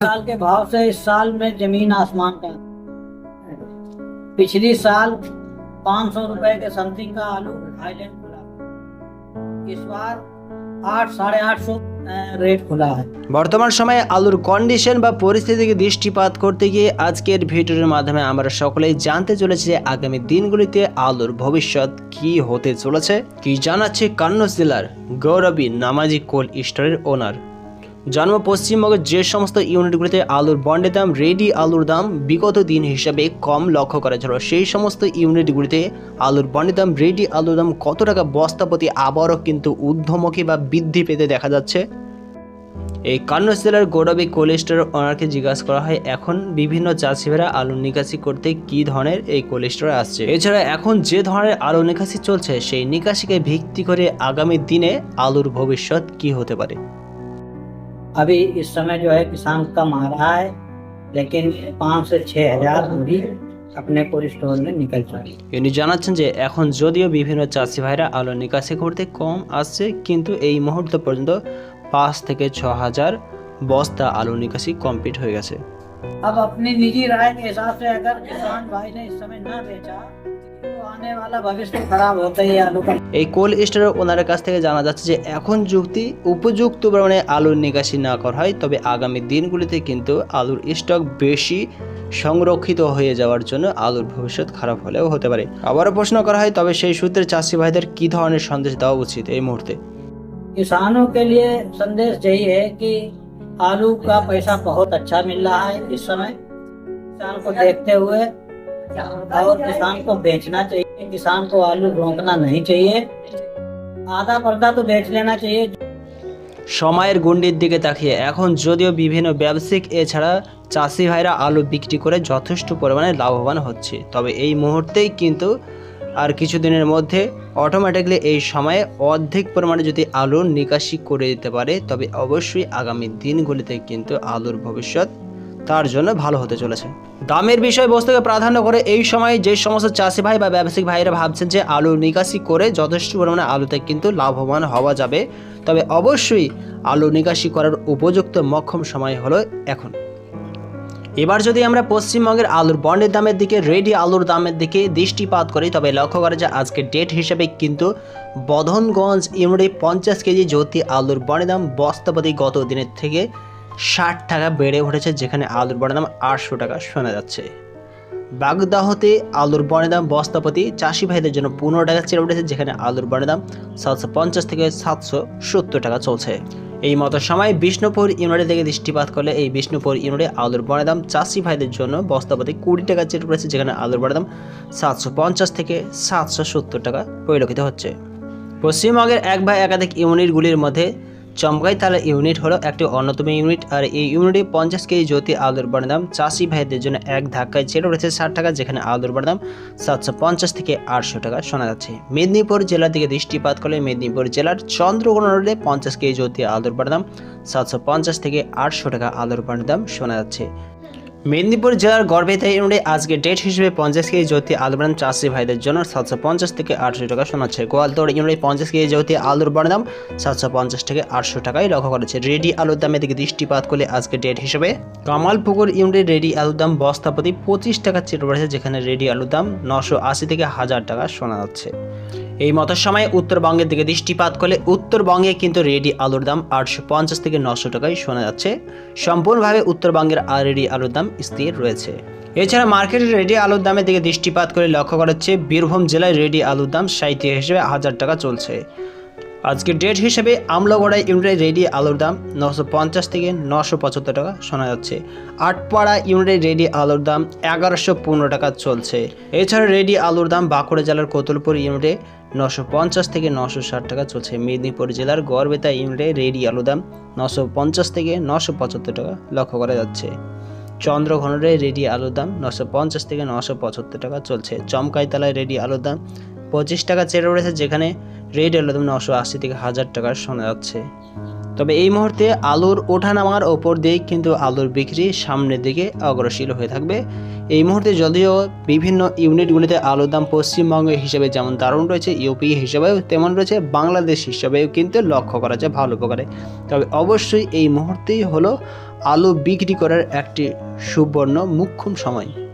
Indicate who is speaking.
Speaker 1: साल के भाव से इस साल में जमीन आसमान का पिछली साल 500 रुपए के समथिंग का आलू थाईलैंड खुला इस बार आठ साढ़े आठ सौ रेट खुला है
Speaker 2: বর্তমান সময়ে আলুর কন্ডিশন বা পরিস্থিতিকে দৃষ্টিপাত করতে গিয়ে আজকের ভিডিওর মাধ্যমে আমরা সকলেই জানতে চলেছি যে আগামী দিনগুলিতে আলুর ভবিষ্যৎ কি হতে চলেছে কি জানাচ্ছে কান্নজ জেলার গৌরবী নামাজি কোল্ড স্টোরের ওনার জন্ম পশ্চিমবঙ্গের যে সমস্ত ইউনিটগুলিতে আলুর বন্ডের দাম, রেডি আলুর দাম বিগত দিন হিসাবে কম লক্ষ্য করা ছিল সেই সমস্ত ইউনিটগুলিতে আলুর বন্ডের দাম, রেডি আলুর দাম কত টাকা বস্তাপতি আবারও কিন্তু ঊর্ধ্বমুখী বা বৃদ্ধি পেতে দেখা যাচ্ছে। এই কান্নজ জেলার গৌরবী কোলেস্টার ওনারকে জিজ্ঞাসা করা হয়, এখন বিভিন্ন চাষিরা আলু নিকাশি করতে কি ধরনের এই কোলেস্টার আসছে? এছাড়া এখন যে ধরনের আলু নিকাশি চলছে, সেই নিকাশিকে ভিত্তি করে আগামী দিনে আলুর ভবিষ্যৎ কি হতে পারে?
Speaker 1: अभी इस समय जो है किसान कम आ रहा है लेकिन पाँच से छः हजार भी अपने कोल्ड स्टोर में निकल चुकी
Speaker 2: ইনি জানাচ্ছেন যে এখন যদিও বিভিন্ন চাষি ভাইরা আলু নিকাশি করতে কম আসছে কিন্তু এই মুহূর্ত পর্যন্ত পাঁচ থেকে ছ হাজার বস্তা আলু নিকাশি কমপ্লিট হয়ে গেছে
Speaker 1: अब अपनी निजी राय के हिसाब से अगर किसान भाई ने इस समय न बेचा
Speaker 2: এই কোল্ড স্টোরের ওনারের কাছ থেকে জানা যাচ্ছে যে এখন যুক্তি উপযুক্ত পরিমাণে আলুর নিকাশি না করা হয় তবে আগামী দিনগুলিতে কিন্তু আলুর স্টক বেশি সংরক্ষিত হয়ে যাওয়ার জন্য আলুর ভবিষ্যৎ খারাপ হলেও হতে পারে আবারও প্রশ্ন করা হয় তবে সেই সূত্রে চাষি ভাইদের কি ধরনের সন্দেশ দেওয়া উচিত এই মুহূর্তে
Speaker 1: किसानों के लिए संदेश यही है कि आलू का पैसा बहुत अच्छा मिल रहा है इस समय किसान को देखते हुए और किसान को बेचना चाहिए किसान को आलू रोकना नहीं चाहिए आधा पर्दा तो बेच लेना चाहिए
Speaker 2: সময়ের গণ্ডির দিকে তাকিয়ে এখন যদিও বিভিন্ন ব্যবসায়িক এছাড়া চাষি ভাইরা আলু বিক্রি করে যথেষ্ট পরিমাণে লাভবান হচ্ছে তবে এই মুহূর্তেই কিন্তু আর কিছুদিনের মধ্যে অটোমেটিকলি এই সময়ে অর্ধেক পরিমাণে যদি আলু নিকাশি করে দিতে পারে তবে অবশ্যই আগামী দিনগুলিতে কিন্তু আলুর ভবিষ্যৎ তার জন্য ভালো হতে চলেছে। দামের বিষয়বস্তুকে প্রাধান্য করে এই সময় যে সমস্ত চাষি ভাই বা ব্যবসায়িক ভাইরা ভাবছেন যে আলু নিকাশি করে যথেষ্ট পরিমাণে আলুতে কিন্তু লাভবান হওয়া যাবে, তবে অবশ্যই আলু নিকাশি করার উপযুক্ত মক্ষম সময় হলো এখন। এবার যদি আমরা পশ্চিমবঙ্গের আলুর বন্ডের দামের দিকে, রেডি আলুর দামের দিকে দৃষ্টিপাত করি, তবে লক্ষ্য করা যায় আজকে ডেট হিসেবে কিন্তু বধনগঞ্জ ইউনিটে পঞ্চাশ কেজি জ্যোতি আলুর বন্ডের দাম বস্তাপতি গত দিনের থেকে ষাট টাকা বেড়ে উঠেছে, যেখানে আলুর বন্ডের দাম আটশো টাকা শোনা যাচ্ছে। বাগদাহতে আলুর বনের দাম বস্তাপতি চাষি ভাইদের জন্য পনেরো টাকা চেয়ে উঠেছে, যেখানে আলুর বনের দাম সাতশো পঞ্চাশ থেকে সাতশো সত্তর টাকা চলছে। এই মতো সময় বিষ্ণুপুর ইউনিটের দিকে দৃষ্টিপাত করলে এই বিষ্ণুপুর ইউনিটে আলুর বনের দাম চাষি ভাইদের জন্য বস্তাপতি কুড়ি টাকা চেয়ে উঠেছে, যেখানে আলুর বনের দাম সাতশো পঞ্চাশ থেকে সাতশো সত্তর টাকা পরিলক্ষিত হচ্ছে। পশ্চিমবঙ্গের এক বা একাধিক ইউনিটগুলির মধ্যে চমকাইতলা ইউনিট হলো একটি অন্যতম ইউনিট। আর এই ইউনিটে পঞ্চাশ কেজি জ্যোতি আলুর বাড়ির দাম চাষি ভাইদের জন্য এক ধাক্কায় ছেড়ে উঠেছে ষাট টাকা, যেখানে আলুর বাড়ির দাম সাতশো পঞ্চাশ থেকে আটশো টাকা শোনা যাচ্ছে। মেদিনীপুর জেলার দিকে দৃষ্টিপাত করলে মেদিনীপুর জেলার চন্দ্রকোনা রোডে পঞ্চাশ কেজি জ্যোতি আলুর বাড়ির দাম সাতশো পঞ্চাশ থেকে আটশো টাকা আলুর বাড়ির দাম শোনা যাচ্ছে। মেদিনীপুর জেলার গর্ভেতে ইউনিটে আজকে ডেট হিসেবে পঞ্চাশ কেজি জ্যোতি আলুর চাষি ভাইদের জন্য সাতশো পঞ্চাশ থেকে আটশো টাকা শোনাচ্ছে। গোয়ালতোড় ইউনিটে পঞ্চাশ কেজি জ্যোতি আলুর বাদাম সাতশো পঞ্চাশ থেকে আটশো টাকায় লক্ষ্য করেছে। রেডি আলুর দামের দিকে দৃষ্টিপাত করলে আজকে ডেট হিসেবে কামালপুকুর ইউনিটে রেডি আলুর দাম বস্তাপতি পঁচিশ টাকা চেট পড়েছে যেখানে রেডি আলুর দাম নশো আশি থেকে হাজার টাকা শোনা যাচ্ছে। এই মতো সময়ে উত্তরবঙ্গের দিকে দৃষ্টিপাত করলে উত্তরবঙ্গে কিন্তু রেডি আলুর দাম আটশো পঞ্চাশ থেকে নশো টাকায় শোনা যাচ্ছে। সম্পূর্ণভাবে উত্তরবঙ্গের আর রেডি আলুর দাম স্থির রয়েছে। এছাড়া মার্কেটে রেডি আলুর দামের দিকে দৃষ্টিপাত করে লক্ষ্য করা হচ্ছে বীরভূম জেলায় রেডি আলুর দাম সাহিত্য হিসেবে হাজার টাকা চলছে। আজকে ডেট হিসেবে আমলাগড়ায় ইউনিটে রেডি আলুর দাম নশো পঞ্চাশ থেকে নশো পঁচাত্তর টাকা শোনা যাচ্ছে। আটপাড়া ইউনিটে রেডি আলুর দাম এগারোশো পনেরো টাকা চলছে। এছাড়া রেডি আলুর দাম বাঁকুড়া জেলার কোতুলপুর ইউনিটে নশো পঞ্চাশ থেকে নশো ষাট টাকা চলছে। মেদিনীপুর জেলার গড়বেতা ইউনিটে রেডি আলুর দাম নশো পঞ্চাশ থেকে নশো পঁচাত্তর টাকা লক্ষ্য করা যাচ্ছে। চন্দ্রঘনরে রেডি আলুর দাম নশো পঞ্চাশ থেকে নশো পঁচাত্তর টাকা চলছে। চমকাইতলায় রেডি আলুর দাম পঁচিশ টাকা চেড়ে উঠেছে, যেখানে রেড আলুর দাম নশো আশি থেকে হাজার টাকা শোনা যাচ্ছে। তবে এই মুহূর্তে আলুর ওঠানামার ওপর দিয়ে কিন্তু আলুর বিক্রি সামনের দিকে অগ্রসীল হয়ে থাকবে। এই মুহূর্তে যদিও বিভিন্ন ইউনিটগুলিতে আলুর দাম পশ্চিমবঙ্গ হিসেবে যেমন দারুণ রয়েছে, ইউপি হিসেবেও তেমন রয়েছে, বাংলাদেশ হিসেবেও কিন্তু লক্ষ্য করা যায় ভালো প্রকারে তবে অবশ্যই এই মুহূর্তেই হলো আলু বিক্রি করার একটি সুবর্ণ মুখ্যম সময়।